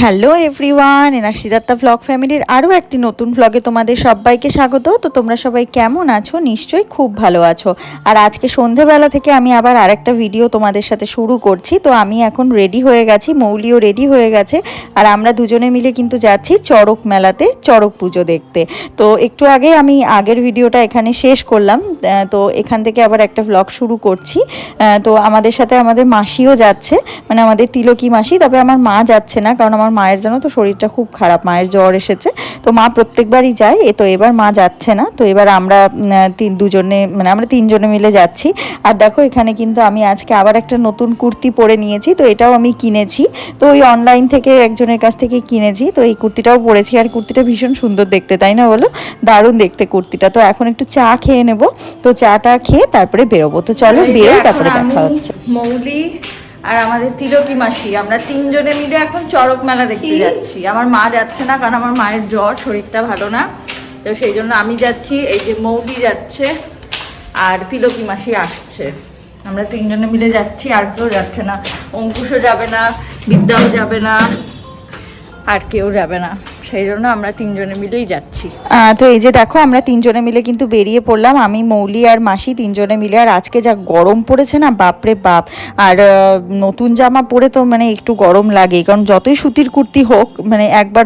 Hello everyone এনার সিদ্ধার্থা vlog ফ্যামিলির আরও একটি নতুন ভ্লগে তোমাদের সবাইকে স্বাগত। তো তোমরা সবাই কেমন আছো? নিশ্চয়ই খুব ভালো আছো। আর আজকে সন্ধেবেলা থেকে আমি আবার আরেকটা ভিডিও তোমাদের সাথে শুরু করছি। তো আমি এখন রেডি হয়ে গেছি, মৌলিও রেডি হয়ে গেছে। আর আমরা দুজনে মিলে কিন্তু যাচ্ছি চড়ক মেলাতে, চড়ক পুজো দেখতে। তো একটু আগে আমি আগের ভিডিওটা এখানে শেষ করলাম। তো এখান থেকে আবার একটা ভ্লগ শুরু করছি। তো আমাদের সাথে আমাদের মাসিও যাচ্ছে। মানে আমাদের তিলকি মাসি, তবে আমার মা যাচ্ছে না, কারণ আমার মায়ের জানো তো শরীরটা খুব খারাপ, মায়ের জ্বর এসেছে। তো মা প্রত্যেকবারই যায়, এ তো এবার মা যাচ্ছে না। তো এবার আমরা তিন, দুজনে মানে আমরা তিনজনে মিলে যাচ্ছি। আর দেখো এখানে কিন্তু আমি আজকে আবার একটা নতুন কুর্তি পরে নিয়েছি, তো এটাও আমি কিনেছি। তো ওই অনলাইন থেকে একজনের কাছ থেকে কিনেছি, তো এই কুর্তিটাও পরেছি। আর কুর্তিটা ভীষণ সুন্দর দেখতে, তাই না বলো? দারুণ দেখতে কুর্তিটা। তো এখন একটু চা খেয়ে নেব। তো চাটা খেয়ে তারপরে বেরোবো। তো চলো বেরোই, তারপরে দেখা হচ্ছে। মৌলি আর আমাদের তিলকি মাসি আমরা তিনজনে মিলে এখন চরক মেলা দেখতে যাচ্ছি। আমার মা যাচ্ছে না কারণ আমার মায়ের জ্বর শরীরটা ভালো না। তো সেই জন্য আমি যাচ্ছি এই যে মৌদি যাচ্ছে আর তিলকি মাসি আসছে। আমরা তিনজনে মিলে যাচ্ছি আর কেউ যাচ্ছে না। অঙ্কুশও যাবে না বিদ্যাও যাবে না আর কেউ যাবে না। সেই জন্য আমরা তিনজনে মিলেই যাচ্ছি। তো এই যে দেখো, আমরা তিনজনে মিলে কিন্তু বেরিয়ে পড়লাম। আমি, মৌলি আর মাসি তিনজনে মিলে, আর আজকে যা গরম পড়েছে না, বাপরে বাপ। আর নতুন জামা পরে তো মানে একটু গরম লাগে, কারণ যতই সুতির কুর্তি হোক মানে একবার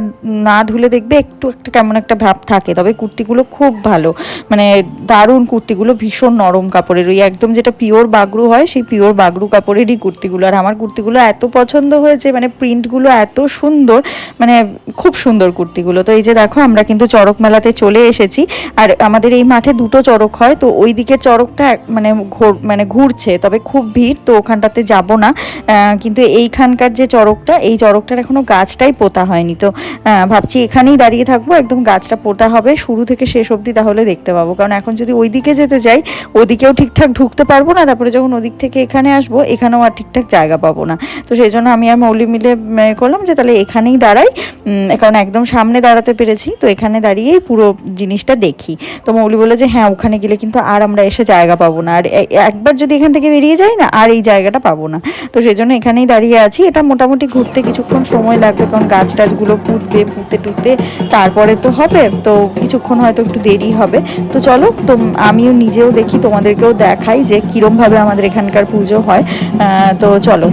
না ধুলে দেখবে একটু একটা কেমন একটা ভাব থাকে। তবে কুর্তিগুলো খুব ভালো। মানে দারুণ কুর্তিগুলো, ভীষণ নরম কাপড়ের। ওই একদম যেটা পিওর বাগরু হয়, সেই পিওর বাগরু কাপড়েরই কুর্তিগুলো। আর আমার কুর্তিগুলো এত পছন্দ হয়েছে মানে প্রিন্টগুলো এত সুন্দর মানে খুব সুন্দর কুর্তিগুলো। তো এই যে দেখো, আমরা কিন্তু চড়ক মেলাতে চলে এসেছি। আর আমাদের এই মাঠে দুটো চড়ক হয়, তো ওই দিকের চড়কটা মানে মানে ঘুরছে, তবে খুব ভিড়, তো ওখানটাতে যাব না। কিন্তু এইখানকার যে চড়কটা, এই চড়কটার এখনও গাছটাই পোতা হয়নি। তো ভাবছি এখানেই দাঁড়িয়ে থাকব, একদম গাছটা পোতা হবে। শুরু থেকে শেষ অবধি তাহলে দেখতে পাবো। কারণ এখন যদি ওই দিকে যেতে যাই, ওদিকেও ঠিকঠাক ঢুকতে পারব না। তারপরে যখন ওদিক থেকে এখানে আসব, এখানেও আর ঠিকঠাক জায়গা পাবো না। তো সেই জন্য আমি আর মৌলি মিলে করলাম যে তাহলে এখানেই দাঁড়াই। কারণ একদম সামনে দাঁড়াতে পেরেছি, তো এখানে দাঁড়িয়েই পুরো জিনিসটা দেখি। তো মৌলি বলে যে হ্যাঁ ওখানে গেলে কিন্তু আর আমরা এসে জায়গা পাবো না। আর একবার যদি এখান থেকে বেরিয়ে যাই না, আর এই জায়গাটা পাবো না। তো সেই জন্য এখানেই দাঁড়িয়ে আছি। এটা মোটামুটি ঘুরতে কিছুক্ষণ সময় লাগবে, কারণ গাছ টাছগুলো পুঁতবে, পুঁতে টুতে তারপরে তো হবে, তো কিছুক্ষণ হয়তো একটু দেরি হবে। তো চলো, তো আমিও নিজেও দেখি, তোমাদেরকেও দেখাই যে কীরমভাবে আমাদের এখানকার পুজো হয়। তো চলো।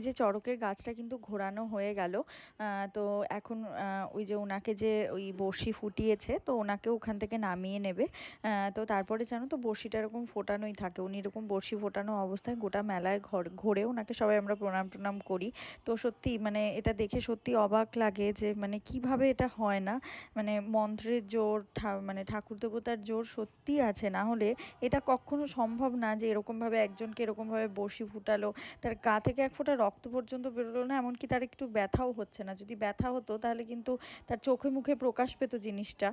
এই যে চড়কের গাছটা কিন্তু ঘোরানো হয়ে গেল তো এখন ওই যে ওনাকে যে ওই বড়শি ফুটিয়েছে, তো ওনাকে ওখান থেকে নামিয়ে নেবে। তো তারপরে জানো তো বড়শিটা এরকম ফোটানোই থাকে, উনি এরকম বড়শি ফোটানো অবস্থায় গোটা মেলায় ঘর, ঘোরে ওনাকে সবাই আমরা প্রণাম টনাম করি। তো সত্যি মানে এটা দেখে সত্যি অবাক লাগে যে মানে কীভাবে এটা হয় না? মানে মন্ত্রের জোর মানে ঠাকুর দেবতার জোর সত্যি আছে। না হলে এটা কখনো সম্ভব না যে এরকমভাবে একজনকে এরকমভাবে বড়শি ফুটালো, তার গা থেকে এক ফোঁটা রক্ত পর্যন্ত বেরোলো না, এমনকি তার একটু ব্যথাও হচ্ছে না। যদি ব্যথা হতো, তাহলে কিন্তু তার চোখে মুখে প্রকাশ পেত জিনিসটা।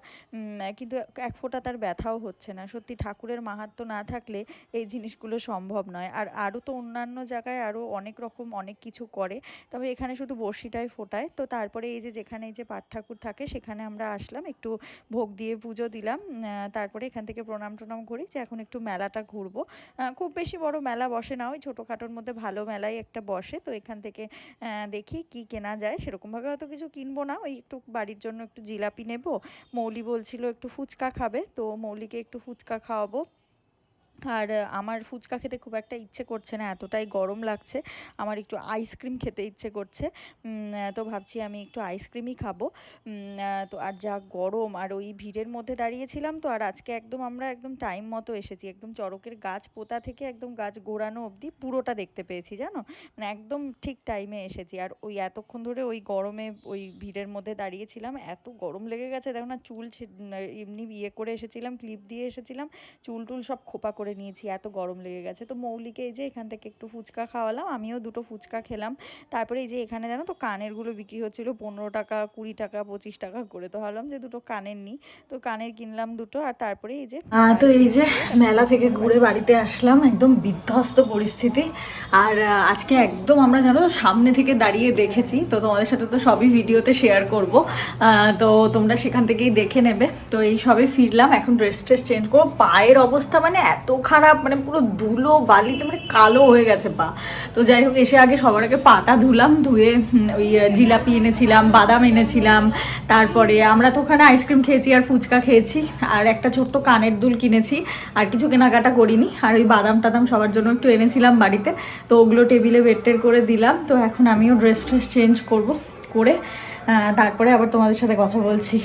কিন্তু এক ফোঁটা তার ব্যথাও হচ্ছে না। সত্যি ঠাকুরের মাহাত্ম্য না থাকলে এই জিনিসগুলো সম্ভব নয়। আর আরও তো অন্যান্য জায়গায় আরও অনেক রকম অনেক কিছু করে। তবে এখানে শুধু বড়শিটাই ফোটায়। তো তারপরে এই যে যেখানে এই যে পাট ঠাকুর থাকে, সেখানে আমরা আসলাম, একটু ভোগ দিয়ে পুজো দিলাম। তারপরে এখান থেকে প্রণাম টনাম করি যে এখন একটু মেলাটা ঘুরবো। খুব বেশি বড় মেলা বসে না, ওই ছোটোখাটোর মধ্যে ভালো মেলাই একটা বসে। তো এখান থেকে দেখি কি কেনা যায়। সেরকমভাবে হয়তো কিছু কিনবো না। ওই একটু বাড়ির জন্য একটু জিলাপি নেব। মৌলি বলছিল একটু ফুচকা খাবে। তো মৌলিকে একটু ফুচকা খাওয়াবো। আর আমার ফুচকা খেতে খুব একটা ইচ্ছে করছে না, এতটাই গরম লাগছে। আমার একটু আইসক্রিম খেতে ইচ্ছে করছে। তো ভাবছি আমি একটু আইসক্রিমই খাব। তো আর যা গরম, আর ওই ভিড়ের মধ্যে দাঁড়িয়েছিলাম তো, আর আজকে একদম আমরা একদম টাইম মতো এসেছি। একদম চড়কের গাছ পোতা থেকে একদম গাছ গোড়ানো অবধি পুরোটা দেখতে পেয়েছি, জানো? মানে একদম ঠিক টাইমে এসেছি। আর ওই এতক্ষণ ধরে ওই গরমে, ওই ভিড়ের মধ্যে দাঁড়িয়েছিলাম। এত গরম লেগে গেছে, দেখো না, চুল এমনি ইয়ে করে এসেছিলাম ক্লিপ দিয়ে এসেছিলাম। চুল টুল সব খোপা করে নিয়েছি, এত গরম লেগে গেছে। তো মৌলিকে এই যে এখান থেকে একটু ফুচকা খাওয়ালাম, আমিও দুটো ফুচকা খেলাম। তারপরে এই যে এখানে জানো তো কানেরগুলো বিক্রি হচ্ছিল পনেরো টাকা, কুড়ি টাকা, পঁচিশ টাকা করে। তো ভাবলাম যে দুটো কানের নিই। তো কানের কিনলাম দুটো আর তারপরে এই যে তো এই যে মেলা থেকে ঘুরে বাড়িতে আসলাম, একদম বিধ্বস্ত পরিস্থিতি। আর আজকে একদম আমরা জানো সামনে থেকে দাঁড়িয়ে দেখেছি। তো তোমাদের সাথে তো সবই ভিডিওতে শেয়ার করব। তো তোমরা সেখান থেকেই দেখে নেবে। তো এই সবে ফিরলাম, এখন ড্রেস ট্রেস চেঞ্জ করব। পায়ের অবস্থা মানে এত খারাপ মানে পুরো ধুলো বালিতে মানে কালো হয়ে গেছে পা। তো যাই হোক, এসে আগে সবার আগে পাটা ধুলাম, ধুয়ে ওই জিলাপি এনেছিলাম, বাদাম এনেছিলাম। তারপরে আমরা তো ওখানে আইসক্রিম খেয়েছি আর ফুচকা খেয়েছি, আর একটা ছোট্ট কানের দুল কিনেছি, আর কিছু কেনাকাটা করিনি। আর ওই বাদাম টাদাম সবার জন্য একটু এনেছিলাম বাড়িতে, তো ওগুলো টেবিলে বেডটের করে দিলাম। তো এখন আমিও ড্রেস ট্রেস চেঞ্জ করব, করে তারপরে আবার তোমাদের সাথে কথা বলছি।